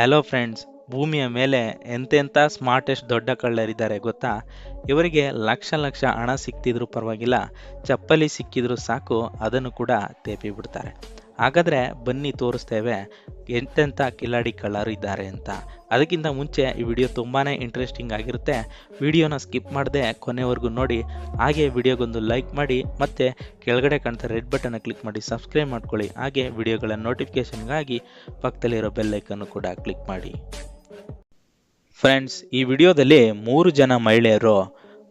Hello friends ಭೂಮಿಯ ಮೇಲೆ ಎಂತೆಂಥ ಸ್ಮಾರ್ಟೆಸ್ಟ್ ದೊಡ್ಡ ಕಳ್ಳರಿದ್ದಾರೆ ಗೊತ್ತಾ? ಇವರಿಗೆ ಲಕ್ಷ ಲಕ್ಷ ಹಣ ಸಿಕ್ತಿದ್ರು ಪರವಾಗಿಲ್ಲ, ಚಪ್ಪಲಿ ಸಿಕ್ಕಿದ್ರು ಸಾಕು, ಅದನ್ನು ಕೂಡ ತೇಪಿ ಬಿಡ್ತಾರೆ. ಹಾಗಾದರೆ ಬನ್ನಿ ತೋರಿಸ್ತೇವೆ ಎಂತೆಂಥ ಕಿಲಾಡಿ ಕಳ್ಳರು ಇದ್ದಾರೆ ಅಂತ. ಅದಕ್ಕಿಂತ ಮುಂಚೆ ಈ ವಿಡಿಯೋ ತುಂಬಾ ಇಂಟ್ರೆಸ್ಟಿಂಗ್ ಆಗಿರುತ್ತೆ. ವಿಡಿಯೋನ ಸ್ಕಿಪ್ ಮಾಡದೆ ಕೊನೆವರೆಗೂ ನೋಡಿ. ಹಾಗೆ ವಿಡಿಯೋಗೊಂದು ಲೈಕ್ ಮಾಡಿ ಮತ್ತು ಕೆಳಗಡೆ ಕಾಣ್ತಾ ರೆಡ್ ಬಟನ್ನ ಕ್ಲಿಕ್ ಮಾಡಿ ಸಬ್ಸ್ಕ್ರೈಬ್ ಮಾಡ್ಕೊಳ್ಳಿ. ಹಾಗೆ ವಿಡಿಯೋಗಳ ನೋಟಿಫಿಕೇಷನ್ಗಾಗಿ ಪಕ್ಕದಲ್ಲಿರೋ ಬೆಲ್ ಐಕನ್ನು ಕೂಡ ಕ್ಲಿಕ್ ಮಾಡಿ. ಫ್ರೆಂಡ್ಸ್ ಈ ವಿಡಿಯೋದಲ್ಲಿ ಮೂರು ಜನ ಮಹಿಳೆಯರು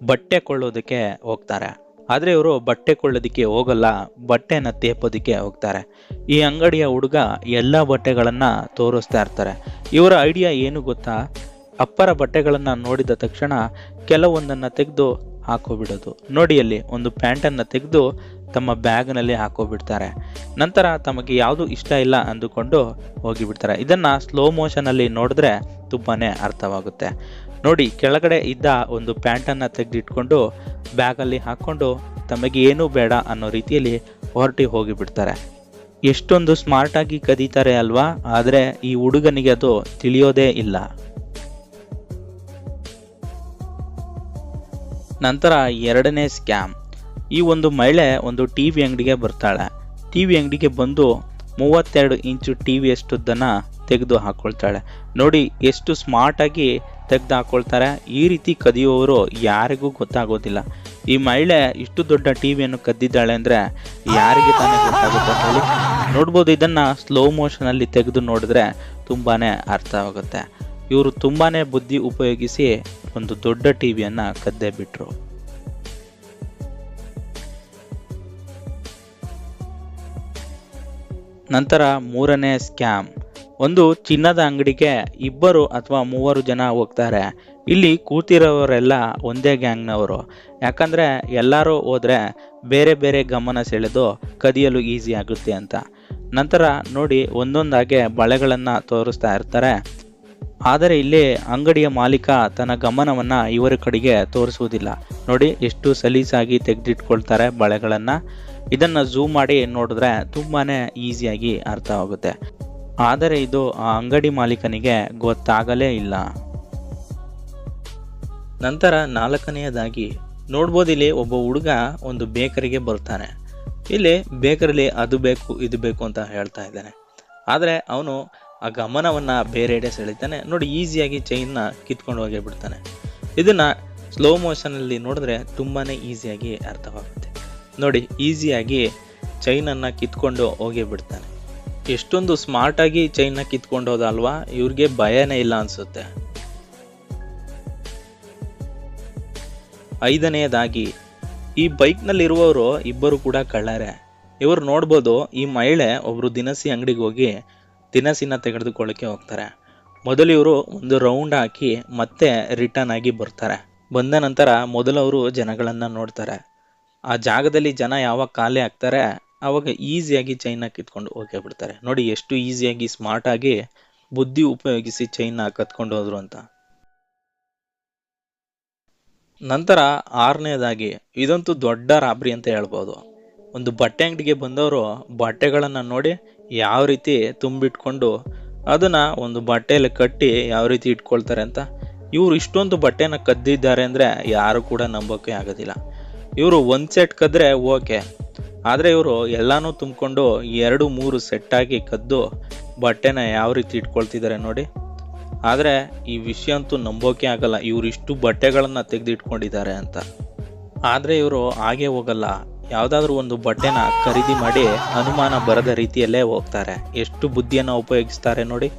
ಬಟ್ಟೆ ಕೊಳ್ಳೋದಕ್ಕೆ ಹೋಗ್ತಾರೆ. ಆದರೆ ಇವರು ಬಟ್ಟೆ ಕೊಳ್ಳೋದಕ್ಕೆ ಹೋಗಲ್ಲ, ಬಟ್ಟೆನ ತೇಪೋದಕ್ಕೆ ಹೋಗ್ತಾರೆ. ಈ ಅಂಗಡಿಯ ಹುಡುಗ ಎಲ್ಲ ಬಟ್ಟೆಗಳನ್ನು ತೋರಿಸ್ತಾ ಇರ್ತಾರೆ. ಇವರ ಐಡಿಯಾ ಏನು ಗೊತ್ತಾ? ಅಪ್ಪರ ಬಟ್ಟೆಗಳನ್ನು ನೋಡಿದ ತಕ್ಷಣ ಕೆಲವೊಂದನ್ನು ತೆಗೆದು ಹಾಕೋಬಿಡೋದು. ನೋಡಿ ಅಲ್ಲಿ ಒಂದು ಪ್ಯಾಂಟನ್ನು ತೆಗೆದು ತಮ್ಮ ಬ್ಯಾಗ್ನಲ್ಲಿ ಹಾಕೋಬಿಡ್ತಾರೆ. ನಂತರ ತಮಗೆ ಯಾವುದು ಇಷ್ಟ ಇಲ್ಲ ಅಂದುಕೊಂಡು ಹೋಗಿಬಿಡ್ತಾರೆ. ಇದನ್ನು ಸ್ಲೋ ಮೋಷನಲ್ಲಿ ನೋಡಿದ್ರೆ ತುಂಬಾ ಅರ್ಥವಾಗುತ್ತೆ. ನೋಡಿ, ಕೆಳಗಡೆ ಇದ್ದ ಒಂದು ಪ್ಯಾಂಟನ್ನು ತೆಗೆದಿಟ್ಕೊಂಡು ಬ್ಯಾಗಲ್ಲಿ ಹಾಕ್ಕೊಂಡು ತಮಗೆ ಏನೂ ಬೇಡ ಅನ್ನೋ ರೀತಿಯಲ್ಲಿ ಹೊರಟಿ ಹೋಗಿಬಿಡ್ತಾರೆ. ಎಷ್ಟೊಂದು ಸ್ಮಾರ್ಟಾಗಿ ಕದೀತಾರೆ ಅಲ್ವಾ? ಆದರೆ ಈ ಹುಡುಗನಿಗೆ ಅದು ತಿಳಿಯೋದೇ ಇಲ್ಲ. ನಂತರ ಎರಡನೇ ಸ್ಕ್ಯಾಮ್ ಈ ಒಂದು ಮಹಿಳೆ ಒಂದು ಟಿ ವಿ ಅಂಗಡಿಗೆ ಬರ್ತಾಳೆ. ಟಿ ವಿ ಅಂಗಡಿಗೆ ಬಂದು ಮೂವತ್ತೆರಡು ಇಂಚು ಟಿ ವಿ ಅಷ್ಟುದ್ದನ್ನು ತೆಗೆದು ಹಾಕೊಳ್ತಾಳೆ. ನೋಡಿ ಎಷ್ಟು ಸ್ಮಾರ್ಟಾಗಿ ತೆಗೆದು ಹಾಕೊಳ್ತಾರೆ. ಈ ರೀತಿ ಕದಿಯುವವರು ಯಾರಿಗೂ ಗೊತ್ತಾಗೋದಿಲ್ಲ. ಈ ಮಹಿಳೆ ಇಷ್ಟು ದೊಡ್ಡ ಟಿ ವಿಯನ್ನು ಕದ್ದಿದ್ದಾಳೆ ಅಂದರೆ ಯಾರಿಗೆ ತಾನೇ ಗೊತ್ತಾಗುತ್ತೆ ಹೇಳಿ. ನೋಡ್ಬೋದು ಇದನ್ನು ಸ್ಲೋ ಮೋಷನಲ್ಲಿ ತೆಗೆದು ನೋಡಿದ್ರೆ ತುಂಬಾ ಅರ್ಥವಾಗುತ್ತೆ ಇವರು ತುಂಬಾ ಬುದ್ಧಿ ಉಪಯೋಗಿಸಿ ಒಂದು ದೊಡ್ಡ ಟಿ ವಿಯನ್ನು ಕದ್ದೇ ಬಿಟ್ಟರು ನಂತರ ಮೂರನೇ ಸ್ಕ್ಯಾಮ್ ಒಂದು ಚಿನ್ನದ ಅಂಗಡಿಗೆ ಇಬ್ಬರು ಅಥವಾ ಮೂವರು ಜನ ಹೋಗ್ತಾರೆ. ಇಲ್ಲಿ ಕೂತಿರೋರೆಲ್ಲ ಒಂದೇ ಗ್ಯಾಂಗ್ನವರು. ಯಾಕಂದರೆ ಎಲ್ಲರೂ ಹೋದರೆ ಬೇರೆ ಬೇರೆ ಗಮನ ಸೆಳೆದು ಕದಿಯಲು ಈಸಿ ಆಗುತ್ತೆ ಅಂತ. ನಂತರ ನೋಡಿ ಒಂದೊಂದಾಗೆ ಬಳೆಗಳನ್ನು ತೋರಿಸ್ತಾ ಇರ್ತಾರೆ. ಆದರೆ ಇಲ್ಲಿ ಅಂಗಡಿಯ ಮಾಲೀಕ ತನ್ನ ಗಮನವನ್ನು ಇವರ ಕಡೆಗೆ ತೋರಿಸುವುದಿಲ್ಲ. ನೋಡಿ ಎಷ್ಟು ಸಲೀಸಾಗಿ ತೆಗೆದಿಟ್ಕೊಳ್ತಾರೆ ಬಳೆಗಳನ್ನು. ಇದನ್ನು ಝೂಮ್ ಮಾಡಿ ನೋಡಿದ್ರೆ ತುಂಬಾ ಈಸಿಯಾಗಿ ಅರ್ಥವಾಗುತ್ತೆ ಆದರೆ ಇದು ಆ ಅಂಗಡಿ ಮಾಲೀಕನಿಗೆ ಗೊತ್ತಾಗಲೇ ಇಲ್ಲ. ನಂತರ ನಾಲ್ಕನೆಯದಾಗಿ ನೋಡ್ಬೋದು ಇಲ್ಲಿ ಒಬ್ಬ ಹುಡುಗ ಒಂದು ಬೇಕರಿಗೆ ಬರ್ತಾನೆ ಇಲ್ಲಿ ಬೇಕರಿಲಿ ಅದು ಬೇಕು, ಇದು ಬೇಕು ಅಂತ ಹೇಳ್ತಾ ಇದ್ದಾನೆ. ಆದರೆ ಅವನು ಆ ಗಮನವನ್ನು ಬೇರೆಡೆ ಸೆಳಿತಾನೆ. ನೋಡಿ, ಈಸಿಯಾಗಿ ಚೈನ್ನ ಕಿತ್ಕೊಂಡು ಹೋಗಿ ಬಿಡ್ತಾನೆ. ಇದನ್ನು ಸ್ಲೋ ಮೋಷನಲ್ಲಿ ನೋಡಿದ್ರೆ ತುಂಬಾ ಈಸಿಯಾಗಿ ಅರ್ಥವಾಗುತ್ತೆ. ನೋಡಿ, ಈಸಿಯಾಗಿ ಚೈನನ್ನು ಕಿತ್ಕೊಂಡು ಹೋಗಿ ಬಿಡ್ತಾನೆ. ಎಷ್ಟೊಂದು ಸ್ಮಾರ್ಟಾಗಿ ಚೈನ್ನ ಕಿತ್ಕೊಂಡು ಹೋದಲ್ವಾ? ಇವ್ರಿಗೆ ಭಯನೇ ಇಲ್ಲ ಅನಿಸುತ್ತೆ. ಐದನೆಯದಾಗಿ, ಈ ಬೈಕ್ನಲ್ಲಿರುವವರು ಇಬ್ಬರು ಕೂಡ ಕಳ್ಳರೆ. ಇವರು ನೋಡ್ಬೋದು, ಈ ಮಹಿಳೆ ಒಬ್ಬರು ದಿನಸಿ ಅಂಗಡಿಗೆ ಹೋಗಿ ದಿನಸಿನ ತೆಗೆದುಕೊಳ್ಳೋಕ್ಕೆ ಹೋಗ್ತಾರೆ. ಮೊದಲು ಇವರು ಒಂದು ರೌಂಡ್ ಹಾಕಿ ಮತ್ತೆ ರಿಟರ್ನ್ ಆಗಿ ಬರ್ತಾರೆ. ಬಂದ ನಂತರ ಮೊದಲವರು ಜನಗಳನ್ನು ನೋಡ್ತಾರೆ. ಆ ಜಾಗದಲ್ಲಿ ಜನ ಯಾವಾಗ ಖಾಲಿ ಆಗ್ತಾರೆ ಆವಾಗ ಈಸಿಯಾಗಿ ಚೈನ್ ಕಿತ್ಕೊಂಡು ಹೋಗೇ ಬಿಡ್ತಾರೆ. ನೋಡಿ ಎಷ್ಟು ಈಸಿಯಾಗಿ ಸ್ಮಾರ್ಟಾಗಿ ಬುದ್ಧಿ ಉಪಯೋಗಿಸಿ ಚೈನ್ನ ಕತ್ಕೊಂಡು ಹೋದ್ರು ಅಂತ. ನಂತರ ಆರನೇದಾಗಿ ಇದಂತೂ ದೊಡ್ಡ ರಾಬ್ರಿ ಅಂತ ಹೇಳ್ಬೋದು. ಒಂದು ಬಟ್ಟೆ ಅಂಗಡಿಗೆ ಬಂದವರು ಬಟ್ಟೆಗಳನ್ನು ನೋಡಿ ಯಾವ ರೀತಿ ತುಂಬಿಟ್ಕೊಂಡು ಅದನ್ನು ಒಂದು ಬಟ್ಟೆಯಲ್ಲಿ ಕಟ್ಟಿ ಯಾವ ರೀತಿ ಇಟ್ಕೊಳ್ತಾರೆ ಅಂತ. ಇವರು ಇಷ್ಟೊಂದು ಬಟ್ಟೆನ ಕದ್ದಿದ್ದಾರೆ ಅಂದರೆ ಯಾರು ಕೂಡ ನಂಬೋಕೆ ಆಗೋದಿಲ್ಲ. ಇವರು ಒಂದು ಸೆಟ್ ಕದ್ರೆ ಓಕೆ ಆದರೆ ಇವರು ಎಲ್ಲನೂ ತುಂಬಿಕೊಂಡು ಎರಡು, ಮೂರು ಸೆಟ್ಟಾಗಿ ಕದ್ದು ಬಟ್ಟೆನ ಯಾವ ರೀತಿ ಇಟ್ಕೊಳ್ತಿದ್ದಾರೆ ನೋಡಿ. ಆದರೆ ಈ ವಿಷಯ ಅಂತೂ ನಂಬೋಕೆ ಆಗಲ್ಲ. ಇವರು ಇಷ್ಟು ಬಟ್ಟೆಗಳನ್ನು ತೆಗೆದಿಟ್ಕೊಂಡಿದ್ದಾರೆ ಅಂತ. ಆದರೆ ಇವರು ಹಾಗೆ ಹೋಗಲ್ಲ. ಯಾವುದಾದ್ರೂ ಒಂದು ಬಟ್ಟೆನ ಖರೀದಿ ಮಾಡಿ ಅನುಮಾನ ಬರದ ರೀತಿಯಲ್ಲೇ ಹೋಗ್ತಾರೆ. ಎಷ್ಟು ಬುದ್ಧಿಯನ್ನು ಉಪಯೋಗಿಸ್ತಾರೆ ನೋಡಿ.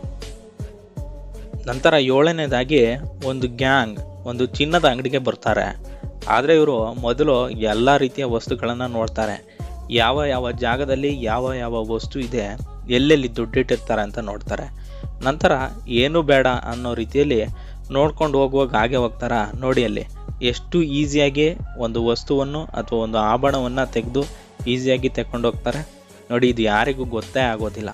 ನಂತರ ಏಳನೇದಾಗಿ ಒಂದು ಗ್ಯಾಂಗ್, ಒಂದು ಚಿನ್ನದ ಅಂಗಡಿಗೆ ಬರ್ತಾರೆ. ಆದರೆ ಇವರು ಮೊದಲು ಎಲ್ಲ ರೀತಿಯ ವಸ್ತುಗಳನ್ನು ನೋಡ್ತಾರೆ. ಯಾವ ಯಾವ ಜಾಗದಲ್ಲಿ ಯಾವ ಯಾವ ವಸ್ತು ಇದೆ, ಎಲ್ಲೆಲ್ಲಿ ದುಡ್ಡಿಟ್ಟಿರ್ತಾರೆ ಅಂತ ನೋಡ್ತಾರೆ. ನಂತರ ಏನು ಬೇಡ ಅನ್ನೋ ರೀತಿಯಲ್ಲಿ ನೋಡ್ಕೊಂಡು ಹೋಗುವಾಗ ಹಾಗೆ ಹೋಗ್ತಾರ? ನೋಡಿ ಅಲ್ಲಿ. ಎಷ್ಟು ಈಸಿಯಾಗಿ ಒಂದು ವಸ್ತುವನ್ನು ಅಥವಾ ಒಂದು ಆಭರಣವನ್ನು ತೆಗೆದು ಈಸಿಯಾಗಿ ತೆಕ್ಕೊಂಡು ಹೋಗ್ತಾರೆ. ನೋಡಿ, ಇದು ಯಾರಿಗೂ ಗೊತ್ತೇ ಆಗೋದಿಲ್ಲ.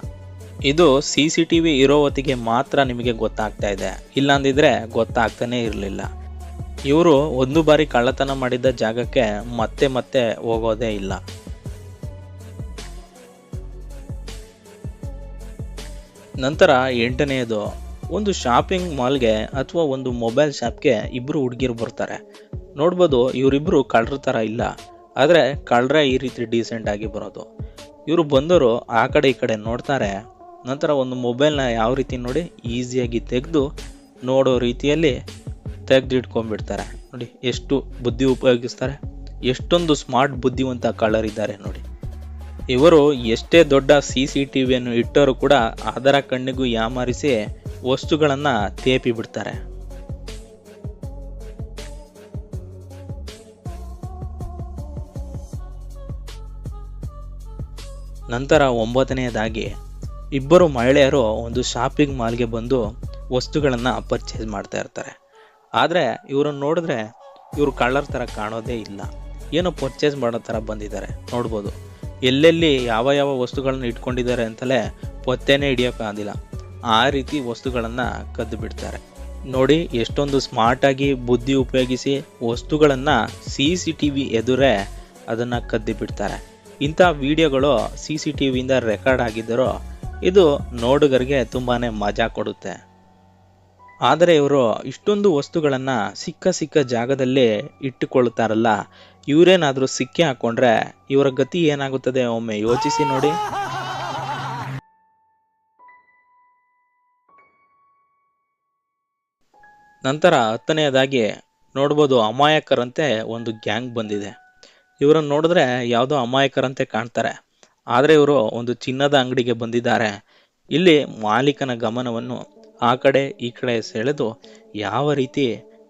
ಇದು ಸಿ ಸಿ ಟಿ ವಿ ಇರೋ ಹೊತ್ತಿಗೆ ಮಾತ್ರ ನಿಮಗೆ ಗೊತ್ತಾಗ್ತಾ ಇದೆ. ಇಲ್ಲಾಂದಿದ್ರೆ ಗೊತ್ತಾಗ್ತಾನೇ ಇರಲಿಲ್ಲ. ಇವರು ಒಂದು ಬಾರಿ ಕಳ್ಳತನ ಮಾಡಿದ್ದ ಜಾಗಕ್ಕೆ ಮತ್ತೆ ಮತ್ತೆ ಹೋಗೋದೇ ಇಲ್ಲ. ನಂತರ ಎಂಟನೆಯದು, ಒಂದು ಶಾಪಿಂಗ್ ಮಾಲ್ಗೆ ಅಥವಾ ಒಂದು ಮೊಬೈಲ್ ಶಾಪ್ಗೆ ಇಬ್ಬರು ಹುಡುಗಿರು ಬರ್ತಾರೆ. ನೋಡ್ಬೋದು ಇವರಿಬ್ಬರು ಕಳ್ಳರ ಥರ ಇಲ್ಲ, ಆದರೆ ಕಳ್ಳರೇ ಈ ರೀತಿ ಡೀಸೆಂಟ್ ಆಗಿ ಬರೋದು. ಇವರು ಬಂದರು ಆ ಕಡೆ ಈ ಕಡೆ ನೋಡ್ತಾರೆ. ನಂತರ ಒಂದು ಮೊಬೈಲ್ನ ಯಾವ ರೀತಿ ನೋಡಿ ಈಸಿಯಾಗಿ ತೆಗೆದು ನೋಡೋ ರೀತಿಯಲ್ಲಿ ತೆಗೆದಿಟ್ಕೊಂಡ್ಬಿಡ್ತಾರೆ ನೋಡಿ, ಎಷ್ಟು ಬುದ್ಧಿ ಉಪಯೋಗಿಸ್ತಾರೆ. ಎಷ್ಟೊಂದು ಸ್ಮಾರ್ಟ್ ಬುದ್ಧಿವಂತ ಕಳ್ಳರಿದ್ದಾರೆ ನೋಡಿ. ಇವರು ಎಷ್ಟೇ ದೊಡ್ಡ ಸಿ ಸಿ ಟಿ ವಿಯನ್ನು ಇಟ್ಟರೂ ಕೂಡ ಅದರ ಕಣ್ಣಿಗೂ ಯಾಮಾರಿಸಿ ವಸ್ತುಗಳನ್ನು ತೇಪಿ ಬಿಡ್ತಾರೆ. ನಂತರ ಒಂಬತ್ತನೆಯದಾಗಿ, ಇಬ್ಬರು ಮಹಿಳೆಯರು ಒಂದು ಶಾಪಿಂಗ್ ಮಾಲ್ಗೆ ಬಂದು ವಸ್ತುಗಳನ್ನು ಪರ್ಚೇಸ್ ಮಾಡ್ತಾ ಇರ್ತಾರೆ. ಆದರೆ ಇವರನ್ನು ನೋಡಿದ್ರೆ ಇವರು ಕಳ್ಳರ ಥರ ಕಾಣೋದೇ ಇಲ್ಲ. ಏನೋ ಪರ್ಚೇಸ್ ಮಾಡೋ ಥರ ಬಂದಿದ್ದಾರೆ. ನೋಡ್ಬೋದು. ಎಲ್ಲೆಲ್ಲಿ ಯಾವ ಯಾವ ವಸ್ತುಗಳನ್ನು ಇಟ್ಕೊಂಡಿದ್ದಾರೆ ಅಂತಲೇ ಪತ್ತೆನೇ ಹಿಡಿಯೋಕ್ಕಾಗಿಲ್ಲ ಆ ರೀತಿ ವಸ್ತುಗಳನ್ನು ಕದ್ದು ಬಿಡ್ತಾರೆ. ನೋಡಿ, ಎಷ್ಟೊಂದು ಸ್ಮಾರ್ಟಾಗಿ ಬುದ್ಧಿ ಉಪಯೋಗಿಸಿ ವಸ್ತುಗಳನ್ನು ಸಿ ಸಿ ಟಿ ವಿ ಎದುರೇ ಅದನ್ನು ಕದ್ದು ಬಿಡ್ತಾರೆ. ಇಂಥ ವಿಡಿಯೋಗಳು ಸಿ ಸಿ ಟಿ ವಿಯಿಂದ ರೆಕಾರ್ಡ್ ಆಗಿದ್ದರೂ ಇದು ನೋಡುಗರಿಗೆ ತುಂಬಾ ಮಜಾ ಕೊಡುತ್ತೆ. ಆದರೆ ಇವರು ಇಷ್ಟೊಂದು ವಸ್ತುಗಳನ್ನು ಸಿಕ್ಕ ಸಿಕ್ಕ ಜಾಗದಲ್ಲಿ ಇಟ್ಟುಕೊಳ್ಳುತ್ತಾರಲ್ಲ ಇವರೇನಾದರೂ ಸಿಕ್ಕಿ ಹಾಕೊಂಡ್ರೆ ಇವರ ಗತಿ ಏನಾಗುತ್ತದೆ ಒಮ್ಮೆ ಯೋಚಿಸಿ ನೋಡಿ. ನಂತರ ಹತ್ತನೆಯದಾಗಿ ನೋಡ್ಬೋದು ಅಮಾಯಕರಂತೆ ಒಂದು ಗ್ಯಾಂಗ್ ಬಂದಿದೆ. ಇವರನ್ನು ನೋಡಿದ್ರೆ ಯಾವುದೋ ಅಮಾಯಕರಂತೆ ಕಾಣ್ತಾರೆ. ಆದರೆ ಇವರು ಒಂದು ಚಿನ್ನದ ಅಂಗಡಿಗೆ ಬಂದಿದ್ದಾರೆ. ಇಲ್ಲಿ ಮಾಲೀಕನ ಗಮನವನ್ನು ಆ ಕಡೆ ಈ ಕಡೆ ಸೆಳೆದು ಯಾವ ರೀತಿ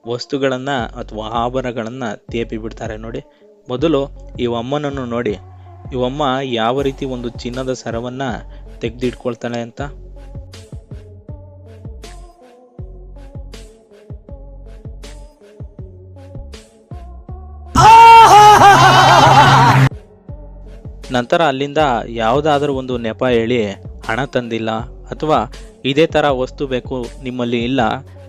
ವಸ್ತುಗಳನ್ನು ಅಥವಾ ಆಭರಣಗಳನ್ನು ತೇಪಿ ಬಿಡ್ತಾರೆ ನೋಡಿ. ಮೊದಲು ಈ ಅಮ್ಮನನ್ನು ನೋಡಿ. ಇವಮ್ಮ ಯಾವ ರೀತಿ ಒಂದು ಚಿನ್ನದ ಸರವನ್ನು ತೆಗೆದಿಟ್ಕೊಳ್ತಾಳೆ ಅಂತ. ನಂತರ ಅಲ್ಲಿಂದ ಯಾವುದಾದ್ರೂ ಒಂದು ನೆಪ ಹೇಳಿ ಹಣ ತಂದಿಲ್ಲ ಅಥವಾ ಇದೇ ಥರ ವಸ್ತು ಬೇಕು ನಿಮ್ಮಲ್ಲಿ ಇಲ್ಲ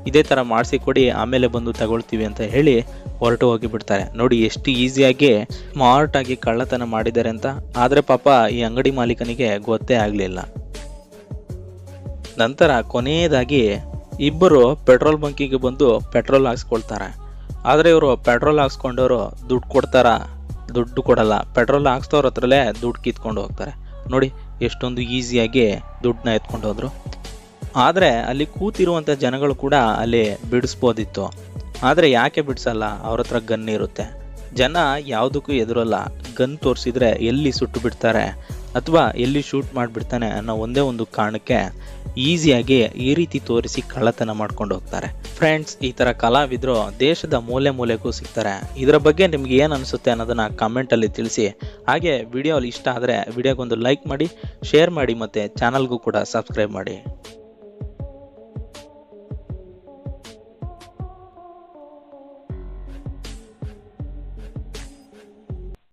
ಇದೇ ಥರ ಮಾಡಿಸಿಕೊಡಿ ಆಮೇಲೆ ಬಂದು ತಗೊಳ್ತೀವಿ ಅಂತ ಹೇಳಿ ಹೊರಟು ಹೋಗಿ ಬಿಡ್ತಾರೆ ನೋಡಿ, ಎಷ್ಟು ಈಸಿಯಾಗಿ ಸ್ಮಾರ್ಟಾಗಿ ಕಳ್ಳತನ ಮಾಡಿದ್ದಾರೆ ಅಂತ. ಆದರೆ ಪಾಪ ಈ ಅಂಗಡಿ ಮಾಲೀಕನಿಗೆ ಗೊತ್ತೇ ಆಗಲಿಲ್ಲ. ನಂತರ ಕೊನೆಯದಾಗಿ ಇಬ್ಬರು ಪೆಟ್ರೋಲ್ ಬಂಕಿಗೆ ಬಂದು ಪೆಟ್ರೋಲ್ ಹಾಕ್ಸ್ಕೊಳ್ತಾರೆ. ಆದರೆ ಇವರು ಪೆಟ್ರೋಲ್ ಹಾಕ್ಸ್ಕೊಂಡವರು ದುಡ್ಡು ಕೊಡ್ತಾರ? ದುಡ್ಡು ಕೊಡಲ್ಲ. ಪೆಟ್ರೋಲ್ ಹಾಕ್ಸ್ತವ್ರ ಹತ್ರಲೇ ದುಡ್ಡು ಕಿತ್ಕೊಂಡು ಹೋಗ್ತಾರೆ. ನೋಡಿ, ಎಷ್ಟೊಂದು ಈಸಿಯಾಗಿ ದುಡ್ಡನ್ನ ಎತ್ಕೊಂಡು ಹೋದ್ರು. ಆದರೆ ಅಲ್ಲಿ ಕೂತಿರುವಂಥ ಜನಗಳು ಕೂಡ ಅಲ್ಲಿ ಬಿಡಿಸ್ಬೋದಿತ್ತು. ಆದರೆ ಯಾಕೆ ಬಿಡಿಸಲ್ಲ? ಅವ್ರ ಹತ್ರ ಗನ್ ಇರುತ್ತೆ. ಜನ ಯಾವುದಕ್ಕೂ ಎದುರಲ್ಲ. ಗನ್ ತೋರಿಸಿದ್ರೆ ಎಲ್ಲಿ ಸುಟ್ಟು ಬಿಡ್ತಾರೆ? ಅಥವಾ ಎಲ್ಲಿ ಶೂಟ್ ಮಾಡಿಬಿಡ್ತಾನೆ ಅನ್ನೋ ಒಂದೇ ಒಂದು ಕಾರಣಕ್ಕೆ ಈಸಿಯಾಗಿ ಈ ರೀತಿ ತೋರಿಸಿ ಕಳ್ಳತನ ಮಾಡ್ಕೊಂಡು ಹೋಗ್ತಾರೆ. ಫ್ರೆಂಡ್ಸ್, ಈ ಥರ ಕಲಾವಿದರು ದೇಶದ ಮೂಲೆ ಮೂಲೆಗೂ ಸಿಗ್ತಾರೆ. ಇದರ ಬಗ್ಗೆ ನಿಮ್ಗೆ ಏನು ಅನಿಸುತ್ತೆ ಅನ್ನೋದನ್ನು ಕಮೆಂಟಲ್ಲಿ ತಿಳಿಸಿ. ಹಾಗೆ ವಿಡಿಯೋ ಇಷ್ಟ ಆದರೆ ವಿಡಿಯೋಗೊಂದು ಲೈಕ್ ಮಾಡಿ ಶೇರ್ ಮಾಡಿ ಮತ್ತು ಚಾನಲ್ಗೂ ಕೂಡ ಸಬ್ಸ್ಕ್ರೈಬ್ ಮಾಡಿ.